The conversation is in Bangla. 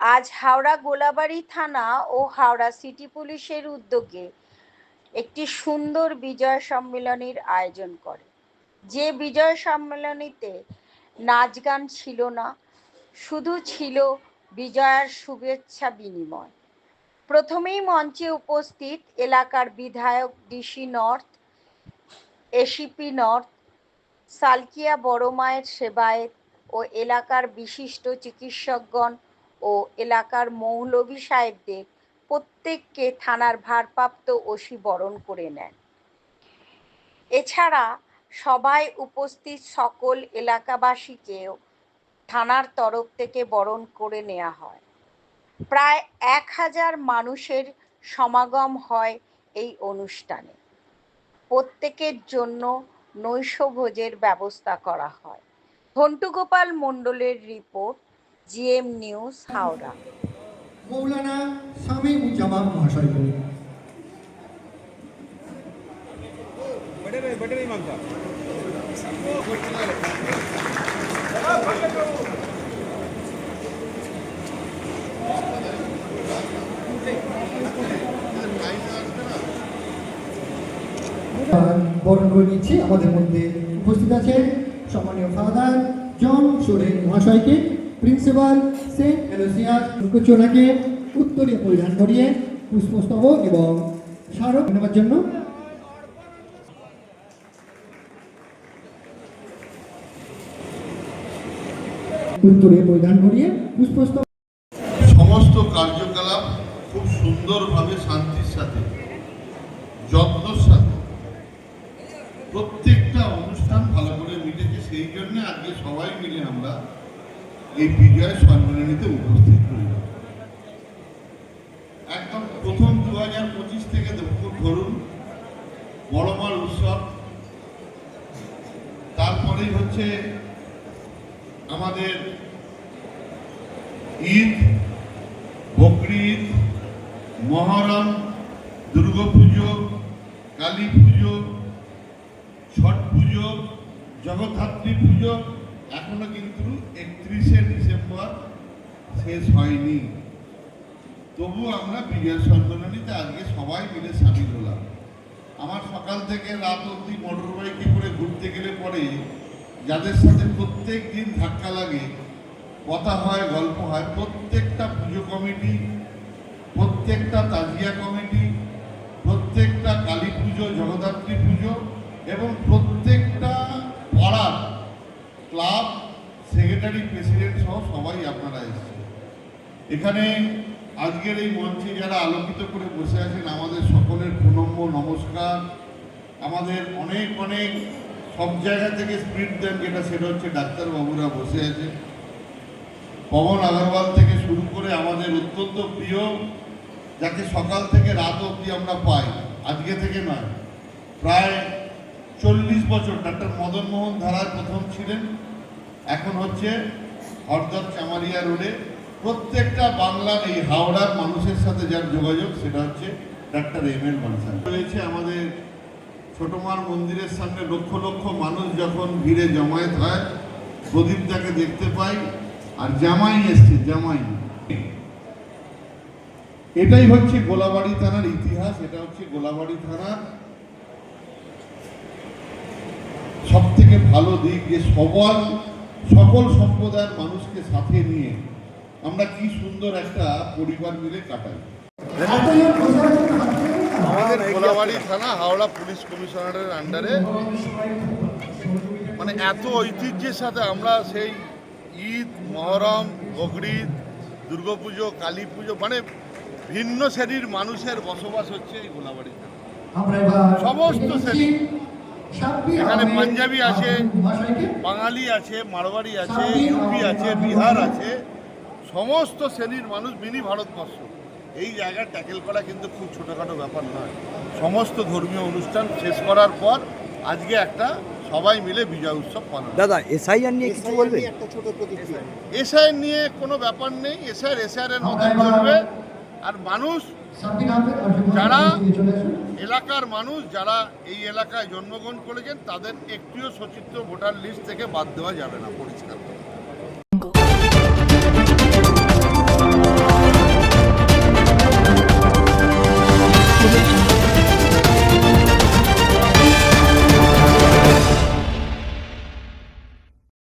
আজ হাওড়া গোলাবাড়ি থানা ও হাওড়া সিটি পুলিশের উদ্যোগে একটি সুন্দর বিজয় সম্মেলনীর আয়োজন করে। যে বিজয় সম্মেলনীতে নাচ গান ছিল না, শুধু ছিল বিজয়ার শুভেচ্ছা বিনিময়। প্রথমেই মঞ্চে উপস্থিত এলাকার বিধায়ক DC north, ACP north, Salkia বড় মায়ের সেবায়েত ও এলাকার বিশিষ্ট চিকিৎসকগণ ও এলাকার মৌলভী সাহেবদের প্রত্যেককে থানার ভারপ্রাপ্ত ওসি বরণ করে নেন। এছাড়া সবাই উপস্থিত সকল এলাকাবাসীকেও থানার তরফ থেকে বরণ করে নেওয়া হয়। প্রায় এক হাজার মানুষের সমাগম হয় এই অনুষ্ঠানে। প্রত্যেকের জন্য নৈশভোজের ব্যবস্থা করা হয়। ঘন্টুগোপাল মণ্ডলের রিপোর্ট জিএম নিউজ হাওড়া মৌলানা শামীমুজ্জামান মহাশয়কে बड़े नहीं बड़े नहीं मांगता বরণ করে নিচ্ছি আমাদের মধ্যে উপস্থিত আছেন সম্মানীয় ফাদার জন সোরেন মহাশয়কে প্রিন্সিপাল সেন্ট অ্যালোসিয়াস মুকুচোনাকে উত্তরীয় পরিধান করিয়ে পুষ্পস্তবক এবং স্মারক নেওয়ার জন্য উত্তরীয় পরিধান করিয়ে পুষ্পস্তবক সমস্ত কার্যকলাপ খুব সুন্দরভাবে শান্তির সাথে, যত্নর সাথে। প্রত্যেকটা অনুষ্ঠান ভালো করে মিটেছে, সেই জন্য আজকে সবাই মিলে আমরা এই বিজয় সম্মেলনীতে উপস্থিত রইলাম একদম প্রথম দু হাজার পঁচিশ থেকে ধরুন বড়মার উৎসব। তারপরেই হচ্ছে আমাদের ঈদ বকরিদ মহরম, দুর্গাপুজো কালী পুজো ছট পুজো, জগদ্ধাত্রী পুজো এখনও কিন্তু একত্রিশে ডিসেম্বর শেষ হয়নি। তবু আমরা বিজয় সম্মেলনীতে আজকে সবাই মিলে সামিল হলাম। আমার সকাল থেকে রাত অবধি মোটর বাইকে করে ঘুরতে গেলে পরে যাদের সাথে প্রত্যেক দিন ধাক্কা লাগে, কথা হয়, গল্প হয়, প্রত্যেকটা পুজো কমিটি, প্রত্যেকটা তাজিয়া কমিটি, প্রত্যেকটা কালী পুজো, জগদ্ধাত্রী পুজো এবং প্রত্যেকটা সেক্রেটারি প্রেসিডেন্ট সহ সবাই আপনারা এসেছেন। এখানে আজকের এই মঞ্চে যারা আলোকিত করে বসে আছেন, আমাদের সকলের প্রণম্য, নমস্কার। আমাদের অনেক অনেক সব জায়গা থেকে স্পিড দেন, যেটা সেটা হচ্ছে ডাক্তারবাবুরা বসে আছে পবন আগরওয়াল থেকে শুরু করে আমাদের অত্যন্ত প্রিয়, যাকে সকাল থেকে রাত অবধি আমরা পাই, আজকে থেকে নয়। প্রায় চল্লিশ বছর, ডাক্তার মদন মোহন ধারায় প্রথম ছিলেন। এখন হচ্ছে হরদর চামারিয়া রোডে প্রত্যেকটা বাংলার এই হাওড়ার মানুষের সাথে যার যোগাযোগ, সেটা হচ্ছে ডাক্তার এম এল মানসান। রয়েছে আমাদের ছোটমার মন্দিরের সামনে লক্ষ লক্ষ মানুষ যখন ভিড়ে জমায়েত হয়, প্রদীপটাকে দেখতে পাই, আর জামাই এসছে, জামাই। এটাই হচ্ছে গোলাবাড়ি থানার ইতিহাস, এটা হচ্ছে গোলাবাড়ি থানার সব থেকে ভালো দিক, যে সবল সকল সম্প্রদায়ের মানুষকে সাথে নিয়ে আমরা কি সুন্দর একটা পরিবার মিলে কাটাই আমাদের গোলাবাড়ি থানা হাওড়া পুলিশ কমিশনারের আন্ডারে মানে এত ঐতিহ্যের সাথে আমরা সেই ঈদ মহরম বকরিদ দুর্গাপুজো কালী পুজো মানে ভিন্ন শ্রেণির মানুষের বসবাস হচ্ছে এই গোলাবাড়ি থানা। সমস্ত শ্রেণি। এখানে পাঞ্জাবি আছে, বাঙালি আছে মারোয়ারি আছে ইউপি আছে বিহার আছে। সমস্ত শ্রেণির মানুষ মিনি ভারতবর্ষ। এই জায়গা ট্যাকেল করা কিন্তু খুব ছোটোখাটো ব্যাপার নয়। সমস্ত ধর্মীয় অনুষ্ঠান শেষ করার পর আজকে একটা সবাই মিলে বিজয় উৎসব পালন দাদা এসআইআর নিয়ে কিছু বলবেন? এসআই নিয়ে কোনো ব্যাপার নেই। এসআই এসআর এর মতন চলবে। আর মানুষ যারা এলাকার মানুষ যারা এই এলাকায় জন্মগ্রহণ করেছেন তাদের একটিও সচিত্র ভোটার লিস্ট থেকে বাদ দেওয়া যাবে না পরিষ্কার করে।